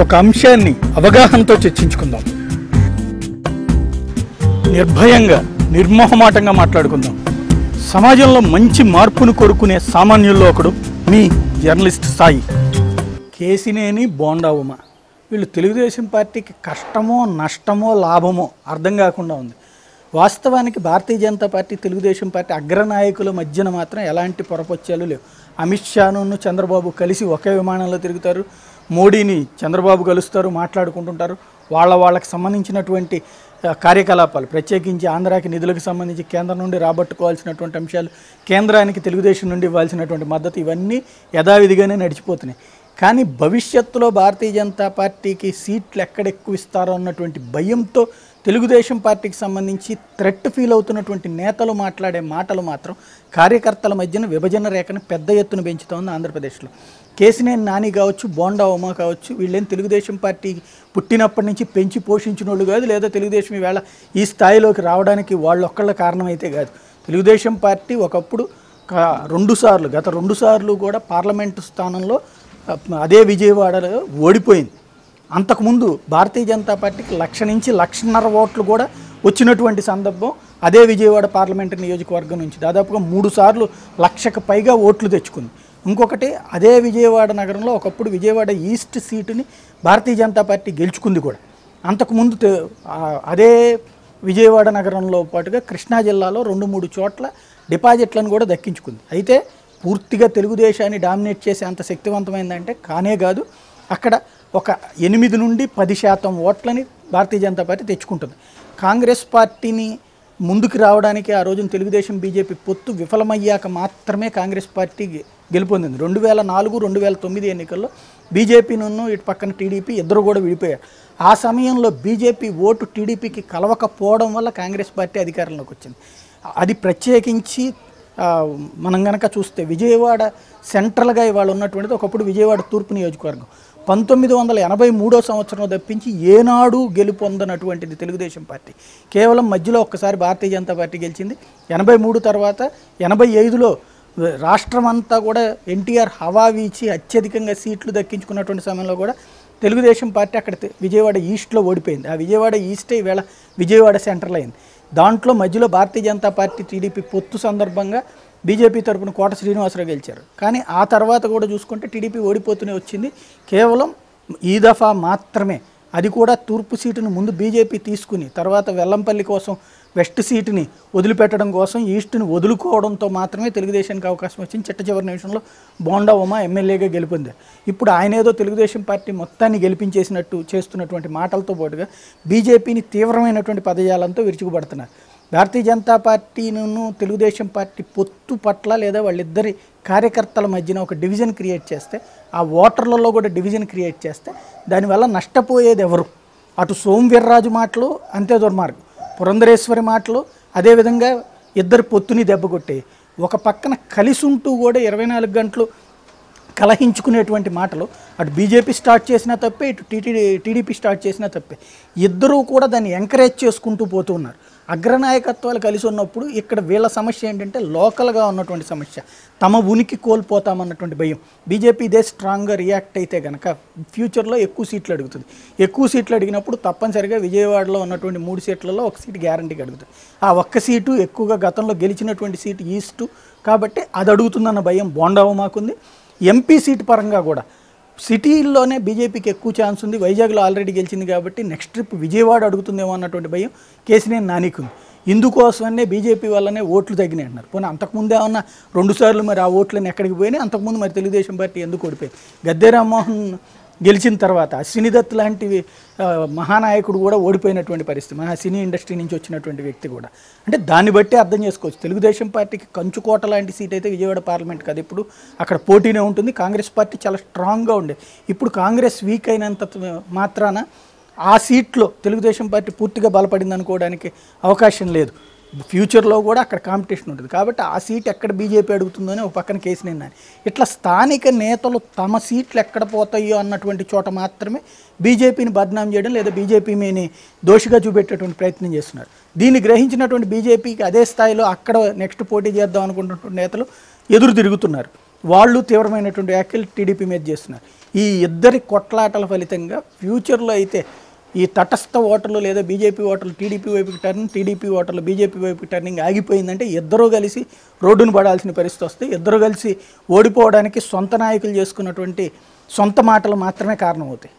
ఒక అంశాన్ని అవగాహనతో చర్చించుకుందాం. నిర్భయంగా నిర్మోహమాటంగా మాట్లాడుకుందాం. సమాజంలో మంచి మార్పును కోరుకునే సామాన్యుల్లో ఒకడు మీ జర్నలిస్ట్ సాయి. కేసినేని బోండా ఉమ వీళ్ళు తెలుగుదేశం పార్టీకి కష్టమో నష్టమో లాభమో అర్థం కాకుండా ఉంది. వాస్తవానికి భారతీయ జనతా పార్టీ తెలుగుదేశం పార్టీ అగ్రనాయకుల మధ్యన మాత్రం ఎలాంటి పొరపొచ్చాలు లేవు. అమిత్ షాను చంద్రబాబు కలిసి ఒకే విమానంలో తిరుగుతారు. మోడీని చంద్రబాబు కలుస్తారు మాట్లాడుకుంటుంటారు. వాళ్ళ వాళ్ళకి సంబంధించినటువంటి కార్యకలాపాలు ప్రత్యేకించి ఆంధ్రాకి నిధులకు సంబంధించి కేంద్రం నుండి రాబట్టుకోవాల్సినటువంటి అంశాలు కేంద్రానికి తెలుగుదేశం నుండి ఇవ్వాల్సినటువంటి మద్దతు ఇవన్నీ యథావిధిగానే నడిచిపోతున్నాయి. కానీ భవిష్యత్తులో భారతీయ జనతా పార్టీకి సీట్లు ఎక్కడ ఎక్కువ ఇస్తారో అన్నటువంటి భయంతో తెలుగుదేశం పార్టీకి సంబంధించి థ్రెట్ ఫీల్ అవుతున్నటువంటి నేతలు మాట్లాడే మాటలు మాత్రం కార్యకర్తల మధ్యన విభజన రేఖను పెద్ద ఎత్తున పెంచుతోంది ఆంధ్రప్రదేశ్లో. కేసినేని నాని కావచ్చు బోండా ఉమా కావచ్చు వీళ్ళేం తెలుగుదేశం పార్టీ పుట్టినప్పటి నుంచి పెంచి పోషించిన వాళ్ళు కాదు లేదా తెలుగుదేశం ఈవేళ ఈ స్థాయిలోకి రావడానికి వాళ్ళొక్కళ్ళ కారణమైతే కాదు. తెలుగుదేశం పార్టీ ఒకప్పుడు రెండుసార్లు రెండు సార్లు గత రెండు సార్లు కూడా పార్లమెంటు స్థానంలో అదే విజయవాడలో ఓడిపోయింది. అంతకుముందు భారతీయ జనతా పార్టీకి లక్ష నుంచి లక్షన్నర ఓట్లు కూడా వచ్చినటువంటి సందర్భం అదే విజయవాడ పార్లమెంటు నియోజకవర్గం నుంచి దాదాపుగా మూడు సార్లు లక్షకు పైగా ఓట్లు తెచ్చుకుంది. ఇంకొకటి అదే విజయవాడ నగరంలో ఒకప్పుడు విజయవాడ ఈస్ట్ సీటుని భారతీయ జనతా పార్టీ గెలుచుకుంది కూడా. అంతకుముందు అదే విజయవాడ నగరంలో పాటుగా కృష్ణా జిల్లాలో రెండు మూడు చోట్ల డిపాజిట్లను కూడా దక్కించుకుంది. అయితే పూర్తిగా తెలుగుదేశాన్ని డామినేట్ చేసే అంత శక్తివంతమైందంటే కానే కాదు. అక్కడ ఒక ఎనిమిది నుండి పది శాతం ఓట్లని భారతీయ జనతా పార్టీ తెచ్చుకుంటుంది. కాంగ్రెస్ పార్టీని ముందుకు రావడానికి ఆ రోజున తెలుగుదేశం బీజేపీ పొత్తు విఫలమయ్యాక మాత్రమే కాంగ్రెస్ పార్టీ గెలుపొందింది. రెండు వేల నాలుగు రెండు వేల తొమ్మిది ఎన్నికల్లో బీజేపీ బీజేపీను ఇటు పక్కన టీడీపీ ఇద్దరు కూడా విడిపోయారు. ఆ సమయంలో బీజేపీ ఓటు టీడీపీకి కలవకపోవడం వల్ల కాంగ్రెస్ పార్టీ అధికారంలోకి వచ్చింది. అది ప్రత్యేకించి మనం కనుక చూస్తే విజయవాడ సెంట్రల్గా ఇవాళ ఉన్నటువంటిది ఒకప్పుడు విజయవాడ తూర్పు నియోజకవర్గం. పంతొమ్మిది వందల ఎనభై మూడో సంవత్సరం తప్పించి ఏనాడు గెలుపొందనటువంటిది తెలుగుదేశం పార్టీ. కేవలం మధ్యలో ఒక్కసారి భారతీయ జనతా పార్టీ గెలిచింది. ఎనభై మూడు తర్వాత ఎనభై ఐదులో రాష్ట్రం అంతా కూడా ఎన్టీఆర్ హవా వీచి అత్యధికంగా సీట్లు దక్కించుకున్నటువంటి సమయంలో కూడా తెలుగుదేశం పార్టీ అక్కడ విజయవాడ ఈస్ట్లో ఓడిపోయింది. ఆ విజయవాడ ఈస్టే ఈవేళ విజయవాడ సెంట్రల్ అయింది. దాంట్లో మధ్యలో భారతీయ జనతా పార్టీ టీడీపీ పొత్తు సందర్భంగా బీజేపీ తరఫున కోట శ్రీనివాసరావు గెలిచారు. కానీ ఆ తర్వాత కూడా చూసుకుంటే టీడీపీ ఓడిపోతూనే వచ్చింది. కేవలం ఈ దఫా మాత్రమే. అది కూడా తూర్పు సీటును ముందు బీజేపీ తీసుకుని తర్వాత వెల్లంపల్లి కోసం వెస్ట్ సీటుని వదిలిపెట్టడం కోసం ఈస్ట్ని వదులుకోవడంతో మాత్రమే తెలుగుదేశానికి అవకాశం వచ్చింది. చిట్ట చివరి నిమిషంలో బోండా ఉమా ఎమ్మెల్యేగా గెలిపింది ఇప్పుడు ఆయన ఏదో తెలుగుదేశం పార్టీ మొత్తాన్ని గెలిపించేసినట్టు చేస్తున్నటువంటి మాటలతో పాటుగా బీజేపీని తీవ్రమైనటువంటి పదజాలంతో విరుచుకుపడుతున్నారు. భారతీయ జనతా పార్టీను తెలుగుదేశం పార్టీ పొత్తు పట్ల లేదా వాళ్ళిద్దరి కార్యకర్తల మధ్యన ఒక డివిజన్ క్రియేట్ చేస్తే ఆ ఓటర్లలో కూడా డివిజన్ క్రియేట్ చేస్తే దానివల్ల నష్టపోయేది ఎవరు అటు సోమవీర్రాజు మాటలు అంతే దుర్మార్గం. పురంధరేశ్వరి మాటలు అదేవిధంగా ఇద్దరు పొత్తుని దెబ్బకొట్టాయి ఒక పక్కన కలిసి ఉంటూ కూడా ఇరవై నాలుగు గంటలు కలహించుకునేటువంటి మాటలు అటు బీజేపీ స్టార్ట్ చేసినా తప్పే ఇటు టీటీడీ టీడీపీ స్టార్ట్ చేసినా తప్పే. ఇద్దరూ కూడా దాన్ని ఎంకరేజ్ చేసుకుంటూ పోతూ ఉన్నారు. అగ్రనాయకత్వాలు కలిసి ఉన్నప్పుడు ఇక్కడ వీళ్ళ సమస్య ఏంటంటే లోకల్గా ఉన్నటువంటి సమస్య. తమ ఉనికి కోల్పోతామన్నటువంటి భయం. బీజేపీ ఇదే స్ట్రాంగ్గా రియాక్ట్ అయితే కనుక ఫ్యూచర్లో ఎక్కువ సీట్లు అడుగుతుంది. ఎక్కువ సీట్లు అడిగినప్పుడు తప్పనిసరిగా విజయవాడలో ఉన్నటువంటి మూడు సీట్లలో ఒక సీటు గ్యారంటీగా అడుగుతుంది. ఆ ఒక్క సీటు ఎక్కువగా గతంలో గెలిచినటువంటి సీటు ఈస్టు. కాబట్టి అది అడుగుతుందన్న భయం బోండావు మాకుంది. ఎంపీ సీటు పరంగా కూడా సిటీల్లోనే బీజేపీకి ఎక్కువ ఛాన్స్ ఉంది. వైజాగ్లో ఆల్రెడీ గెలిచింది కాబట్టి నెక్స్ట్ ట్రిప్ విజయవాడ అడుగుతుందేమో అన్నటువంటి భయం కేసీనే నానికుంది ఇందుకోసమనే బీజేపీ వల్లనే ఓట్లు తగ్గినాయి అన్నారు పోనీ అంతకుముందు ఏమన్నా రెండు సార్లు మరి ఆ ఓట్లను ఎక్కడికి పోయినాయి? అంతకుముందు మరి తెలుగుదేశం పార్టీ ఎందుకు ఓడిపోయింది? గద్దె రామ్మోహన్ గెలిచిన తర్వాత అశ్విని లాంటి మహానాయకుడు కూడా ఓడిపోయినటువంటి పరిస్థితి మన సినీ ఇండస్ట్రీ నుంచి వచ్చినటువంటి వ్యక్తి కూడా. అంటే దాన్ని బట్టి అర్థం చేసుకోవచ్చు. తెలుగుదేశం పార్టీకి కంచుకోట లాంటి సీట్ అయితే విజయవాడ పార్లమెంట్ కాదు. ఇప్పుడు అక్కడ పోటీనే ఉంటుంది. కాంగ్రెస్ పార్టీ చాలా స్ట్రాంగ్గా ఉండే. ఇప్పుడు కాంగ్రెస్ వీక్ అయినంత మాత్రాన ఆ సీట్లో తెలుగుదేశం పార్టీ పూర్తిగా బలపడింది అనుకోవడానికి అవకాశం లేదు. ఫ్యూచర్లో కూడా అక్కడ కాంపిటీషన్ ఉంటుంది. కాబట్టి ఆ సీట్ ఎక్కడ బీజేపీ అడుగుతుందని ఒక పక్కన కేసు నిన్నాను. ఇట్లా స్థానిక నేతలు తమ సీట్లు ఎక్కడ పోతాయో అన్నటువంటి చోట మాత్రమే బీజేపీని బద్నాం చేయడం లేదా బీజేపీ మీని దోషిగా చూపెట్టేటువంటి ప్రయత్నం చేస్తున్నారు. దీన్ని గ్రహించినటువంటి బీజేపీకి అదే స్థాయిలో అక్కడ నెక్స్ట్ పోటీ చేద్దాం అనుకుంటున్నటువంటి నేతలు ఎదురు తిరుగుతున్నారు. వాళ్ళు తీవ్రమైనటువంటి వ్యాఖ్యలు టీడీపీ మీద చేస్తున్నారు. ఈ ఇద్దరి కొట్లాటల ఫలితంగా ఫ్యూచర్లో అయితే ఈ తటస్థ ఓటర్లు లేదా బీజేపీ ఓటర్లు టీడీపీ వైపుకి టర్నింగ్ టీడీపీ ఓటర్లు బీజేపీ వైపుకి టర్నింగ్ ఆగిపోయిందంటే ఇద్దరూ కలిసి రోడ్డును పడాల్సిన పరిస్థితి వస్తే ఇద్దరు కలిసి ఓడిపోవడానికి సొంత నాయకులు చేసుకున్నటువంటి సొంత మాటలు మాత్రమే కారణమవుతాయి.